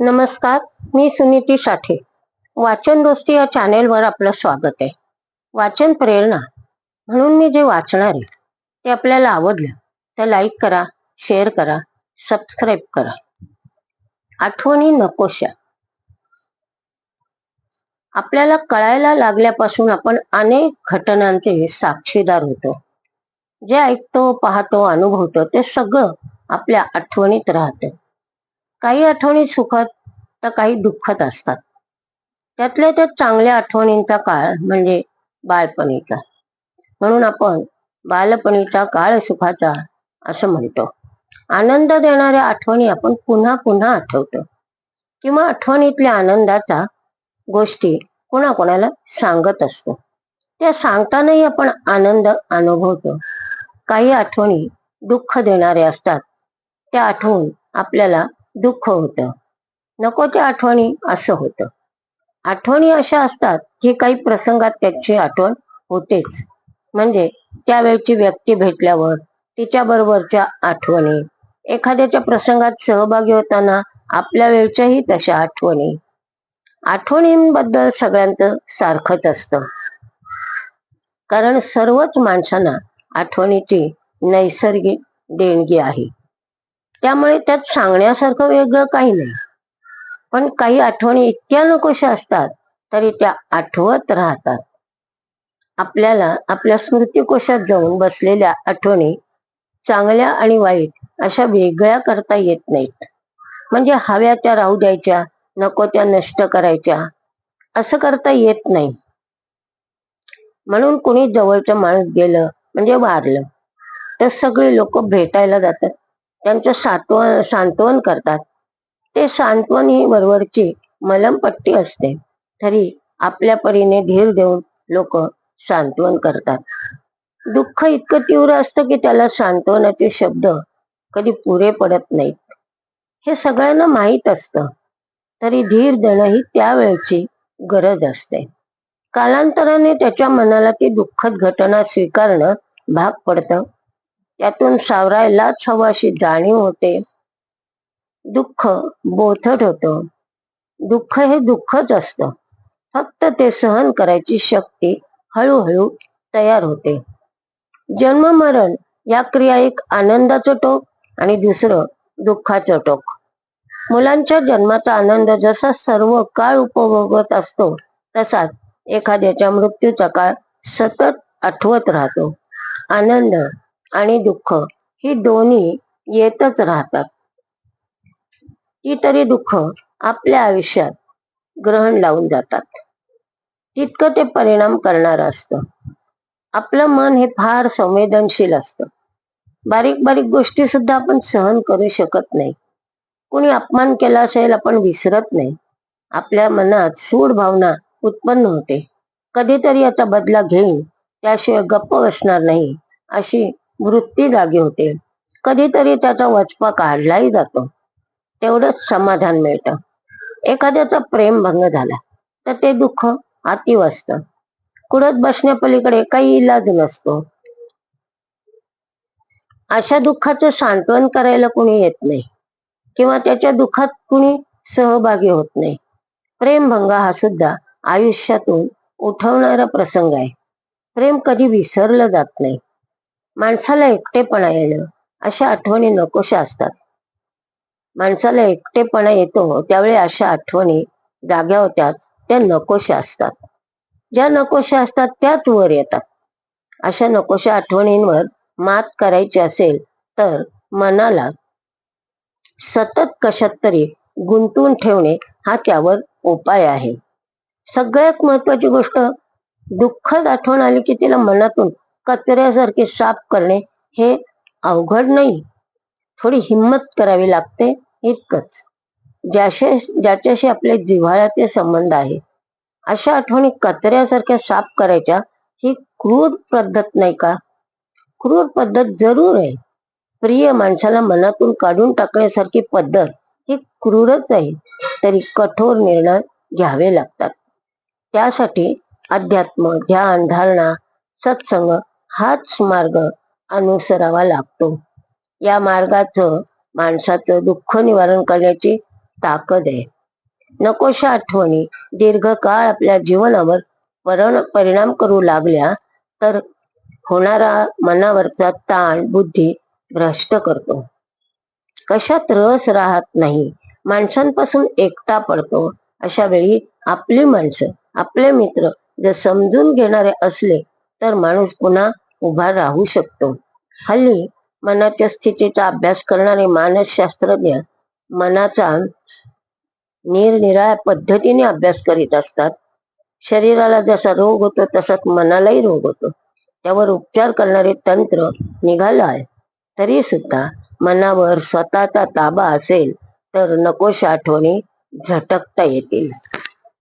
नमस्कार मी सुनीती साठे. वाचन दोस्ती या चॅनेलवर आपलं स्वागत आहे. वाचन प्रेरणा म्हणून मी जे वाचणार आहे ते आपल्याला आवडलं तर लाईक करा शेअर करा सबस्क्राईब करा. आठवणी नकोशा आपल्याला कळायला लागल्यापासून आपण अनेक घटनांचे साक्षीदार होतो. जे ऐकतो पाहतो अनुभवतो ते सगळं आपल्या आठवणीत राहतं. काही आठवणी सुखद तर काही दुःखद असतात. त्यातल्या त्यात चांगल्या आठवणींचा काळ म्हणजे बालपणीचा. म्हणून आपण बालपणीचा काळ सुखाचा असं म्हणतो. आनंद देणाऱ्या आठवणी आपण पुन्हा पुन्हा आठवतो. किंवा आठवणीतल्या आनंदाचा गोष्टी कोणाकोणाला सांगत असतो. त्या सांगतानाही आपण आनंद अनुभवतो. काही आठवणी दुःख देणाऱ्या असतात. त्या आठवून आपल्याला दुःख होतं. नको त्या आठवणी असं होतं. आठवणी अशा असतात की काही प्रसंगात त्याची आठवण होतेच. म्हणजे त्यावेळची व्यक्ती भेटल्यावर तिच्या बरोबरच्या आठवणी एखाद्याच्या प्रसंगात सहभागी होताना आपल्या वेळच्याही तशा आठवणी. आठवणींबद्दल सगळ्यांचं सारखंच असतं. कारण सर्वच माणसांना आठवणीची नैसर्गिक देणगी आहे. त्यामुळे त्यात सांगण्यासारखं वेगळं काही नाही. पण काही आठवणी इतक्या नकोशा असतात तरी त्या आठवत राहतात. आपल्याला आपल्या स्मृतिकोशात जाऊन बसलेल्या आठवणी चांगल्या आणि वाईट अशा वेगळ्या करता येत नाहीत. म्हणजे हव्या त्या राहू द्यायच्या नको त्या नष्ट करायच्या असं करता येत नाही. म्हणून कुणी जवळचं माणूस गेलं म्हणजे वारलं तर सगळे लोक भेटायला जातात. त्यांचं सात्वन सांत्वन करतात. ते सांत्वन ही बरोबरची मलमपट्टी असते. तरी आपल्या परीने धीर देऊन लोक सांत्वन करतात. दुःख इतकं तीव्र असतं की त्याला सांत्वनाचे शब्द कधी पुरे पडत नाहीत. हे सगळ्यांना माहीत असतं. तरी धीर देणं ही त्यावेळची गरज असते. कालांतराने त्याच्या मनाला ती दुःखद घटना स्वीकारणं भाग पडतं. त्यातून सावरायलाच हवं अशी जाणीव होते. दुःख बोथट होतं. दुःख हे दुःखच असतं. फक्त ते सहन करायची शक्ती हळूहळू तयार होते. जन्म मरण या क्रिया एक आनंदाचं टोक आणि दुसरं दुःखाचं टोक. मुलांच्या जन्माचा आनंद जसा सर्व काळ उपभोगत असतो तसाच एखाद्याच्या मृत्यूचा काळ सतत आठवत राहतो. आनंद आणि दुःख ही दोन्ही येतच राहतात. ती तरी दुःख आपल्या आयुष्यात ग्रहण लावून जातात. तितकं ते परिणाम करणार असतं. आपलं मन हे फार संवेदनशील असतं. बारीक बारीक गोष्टी सुद्धा आपण सहन करू शकत नाही. कोणी अपमान केला असेल आपण विसरत नाही. आपल्या मनात सूड भावना उत्पन्न होते. कधीतरी याचा बदला घेईन त्याशिवाय गप्प बसणार नाही अशी वृत्ती जागी होते. कधीतरी त्याचा वचपा काढलाही जातो. तेवढंच समाधान मिळतं. एखाद्याचा प्रेम भंग झाला तर ते दुःख अतिव असतं कुडत बसण्यापलीकडे काही इलाज नसतो. अशा दुःखाचं सांत्वन करायला कुणी येत नाही. किंवा त्याच्या दुःखात कुणी सहभागी होत नाही. प्रेमभंग हा सुद्धा आयुष्यातून उठवणारा प्रसंग आहे. प्रेम कधी विसरलं जात नाही. माणसाला एकटेपणा येणं अशा आठवणी नकोशा असतात माणसाला एकटेपणा येतो त्यावेळी अशा आठवणी जाग्या होत्या त्या नकोशा असतात ज्या नकोशा असतात त्याच वर येतात. अशा नकोशा आठवणींवर मात करायची असेल तर मनाला सतत कशात तरी गुंतवून ठेवणे हा त्यावर उपाय आहे. सगळ्यात महत्वाची गोष्ट दुःखद आठवण आली की तिला मनातून कचऱ्यासारखे साफ करणे हे अवघड नाही. थोडी हिंमत करावी लागते इतकंच. ज्याशी ज्याच्याशी आपले जिव्हाळ्याचे संबंध आहे. अशा आठवणी कचऱ्यासारख्या साफ करायच्या ही क्रूर पद्धत नाही का? क्रूर पद्धत जरूर आहे. प्रिय माणसाला मनातून काढून टाकण्यासारखी पद्धत ही क्रूरच आहे. तरी कठोर निर्णय घ्यावे लागतात. त्यासाठी अध्यात्म ध्यान धारणा सत्संग हाच मार्ग अनुसरावा लागतो. या मार्गाचं माणसाचं दुःख निवारण करण्याची ताकद आहे. नकोशा आठवणी दीर्घकाळ आपल्या जीवनावर परण- परिणाम करू लागल्या तर होणारा मनावरचा ताण बुद्धी भ्रष्ट करतो. कशात रस राहत नाही माणसांपासून एकटा पडतो अशा वेळी आपली माणसं आपले मित्र जर समजून घेणारे असले तर माणूस पुन्हा उभा राहू शकतो. हल्ली मनाच्या स्थितीचा अभ्यास करणारे मानसशास्त्रज्ञ मनाचा निरनिराळ्या पद्धतीने अभ्यास करीत असतात. शरीराला जसा रोग होतो तसाच मनालाही रोग होतो. त्यावर उपचार करणारे तंत्र निघालं आहे. तरी सुद्धा मनावर स्वतःचा ताबा असेल तर नकोशा आठवणी झटकता येतील.